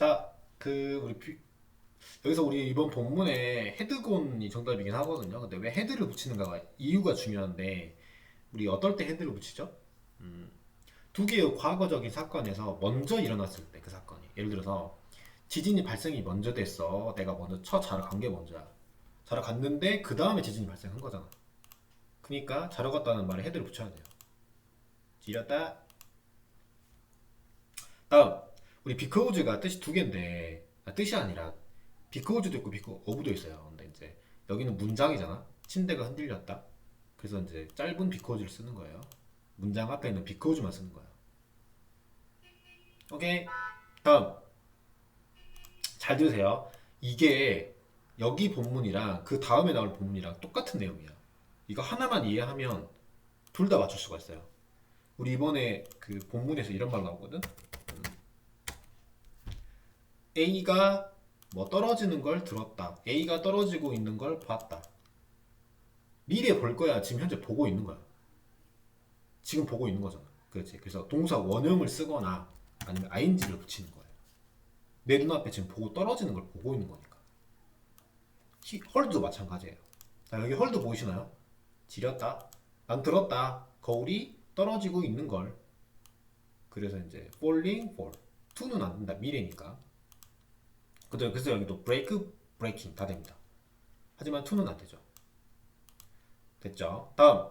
자, 그 우리 비- 여기서 우리 이번 본문에 헤드곤이 정답이긴 하거든요. 근데 왜 헤드를 붙이는가가 이유가 중요한데 우리 어떨 때 헤드를 붙이죠? 음, 두 개의 과거적인 사건에서 먼저 일어났을 때 그 사건이 예를 들어서 지진이 발생이 먼저 됐어. 내가 먼저 쳐 자러 간 게 먼저야. 자러 갔는데 그 다음에 지진이 발생한 거잖아. 그러니까 자러 갔다는 말에 헤드를 붙여야 돼요. 지렸다. 다음 우리 비커우즈가 뜻이 두 개인데 아, 뜻이 아니라 비커우즈도 있고 비커 어부도 있어요. 근데 이제 여기는 문장이잖아. 침대가 흔들렸다. 그래서 이제 짧은 비커우즈를 쓰는 거예요. 문장 앞에 있는 비커우즈만 쓰는 거예요. 오케이. 다음 잘 들으세요. 이게 여기 본문이랑 그 다음에 나올 본문이랑 똑같은 내용이야. 이거 하나만 이해하면 둘 다 맞출 수가 있어요. 우리 이번에 그 본문에서 이런 말 나오거든. 음. A가 뭐 떨어지는 걸 들었다. A가 떨어지고 있는 걸 봤다. 미래 볼 거야. 지금 현재 보고 있는 거야. 지금 보고 있는 거잖아. 그렇지. 그래서 동사 원형을 쓰거나 아니면 ing를 붙이는 거예요. 내 눈앞에 지금 보고 떨어지는 걸 보고 있는 거니까. 히- 헐도 마찬가지예요. 자, 여기 헐도 보이시나요? 지렸다. 난 들었다. 거울이 떨어지고 있는 걸. 그래서 이제 falling, fall. to는 안 된다. 미래니까. 그래서 여기도 break, breaking 다 됩니다. 하지만 to는 안 되죠. 됐죠? 다음.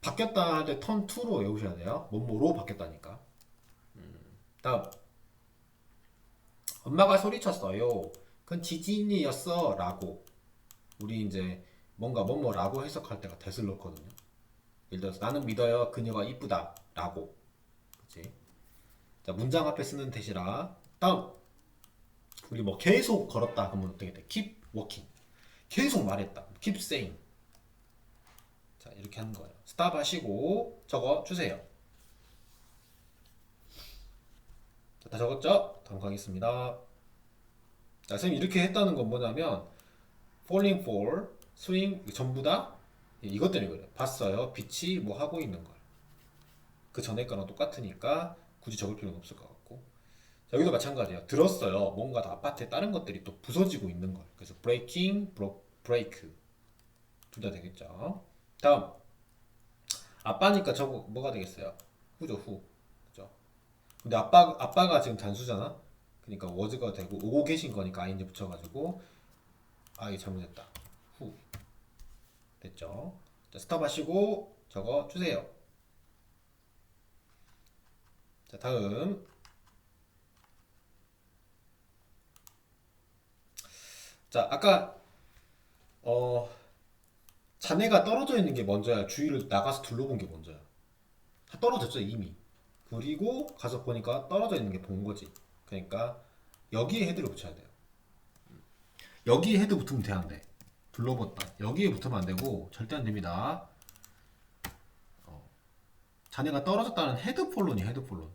바뀌었다 할때 turn to로 외우셔야 돼요. 뭐뭐로 바뀌었다니까. 음, 다음. 엄마가 소리쳤어요. 그건 지진이었어. 라고. 우리 이제 뭔가 뭐뭐라고 해석할 때가 대을 넣거든요. 예를 들어서 나는 믿어요. 그녀가 이쁘다. 라고. 그치? 자, 문장 앞에 쓰는 대시라. 다음. 우리 뭐 계속 걸었다. 그러면 어떻게 돼? keep walking. 계속 말했다. keep saying. 자, 이렇게 하는 거예요. 스탑 하시고 적어 주세요. 자, 다 적었죠? 다음 가겠습니다. 자, 선생님 이렇게 했다는 건 뭐냐면 falling for, swing 전부 다 이것 때문에 그래요. 봤어요. 빛이 뭐 하고 있는 걸. 그 전에 거랑 똑같으니까 굳이 적을 필요는 없을 것. 자, 여기도 마찬가지예요. 들었어요. 뭔가 다 아파트에 다른 것들이 또 부서지고 있는 걸. 그래서 breaking, break 둘 다 되겠죠. 다음 아빠니까 저거 뭐가 되겠어요? 후죠 후. 그죠? 근데 아빠 아빠가 지금 단수잖아. 그러니까 워즈가 되고 오고 계신 거니까 아인지 붙여가지고 아 이게 잘못했다. 후 됐죠? 자 스톱하시고 적어 주세요. 자 다음 자 아까 어 자네가 떨어져 있는 게 먼저야. 주위를 나가서 둘러본 게 먼저야. 다 떨어졌죠 이미. 그리고 가서 보니까 떨어져 있는 게 본 거지. 그러니까 여기에 헤드를 붙여야 돼요. 여기에 헤드 붙으면 돼안 돼? 둘러봤다. 여기에 붙으면 안 되고 절대 안 됩니다. 어. 자네가 떨어졌다는 헤드 폴론이 헤드 폴론.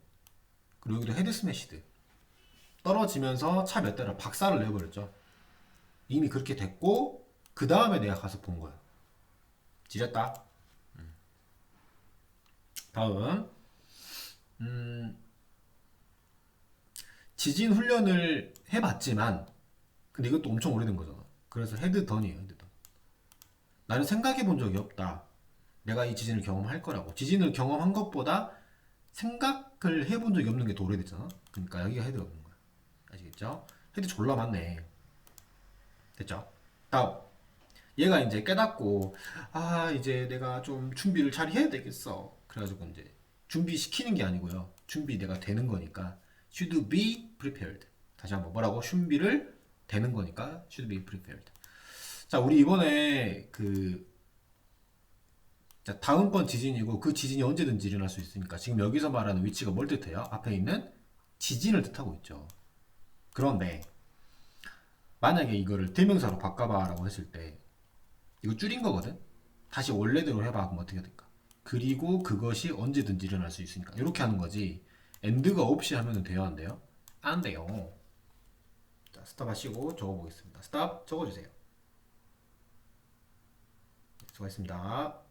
그리고 여기도 헤드 스매시드. 떨어지면서 차 몇 대를 박살을 내버렸죠. 이미 그렇게 됐고 그 다음에 내가 가서 본 거야. 지렸다. 음. 다음. 음, 지진 훈련을 해봤지만, 근데 이것도 엄청 오래된 거잖아. 그래서 헤드던이에요, 헤드던. 나는 생각해 본 적이 없다. 내가 이 지진을 경험할 거라고. 지진을 경험한 것보다 생각을 해본 적이 없는 게 더 오래됐잖아. 그러니까 여기가 헤드가 없는 거야. 아시겠죠? 헤드 졸라 많네. 됐죠? 다음. 얘가 이제 깨닫고 아 이제 내가 좀 준비를 잘 해야 되겠어 그래가지고 이제 준비시키는 게 아니고요 준비 내가 되는 거니까 should be prepared 다시 한번 뭐라고 준비를 되는 거니까 should be prepared 자 우리 이번에 그 자, 다음번 지진이고 그 지진이 언제든지 일어날 수 있으니까 지금 여기서 말하는 위치가 뭘 뜻해요? 앞에 있는 지진을 뜻하고 있죠 그런데 만약에 이거를 대명사로 바꿔봐라고 했을 때 이거 줄인 거거든. 다시 원래대로 해봐. 그럼 어떻게 될까? 그리고 그것이 언제든지 일어날 수 있으니까 이렇게 하는 거지. 엔드가 없이 하면 돼요, 안 돼요? 안 돼요. 자, 스탑 하시고 적어보겠습니다. 스탑 적어주세요. 네, 수고하셨습니다.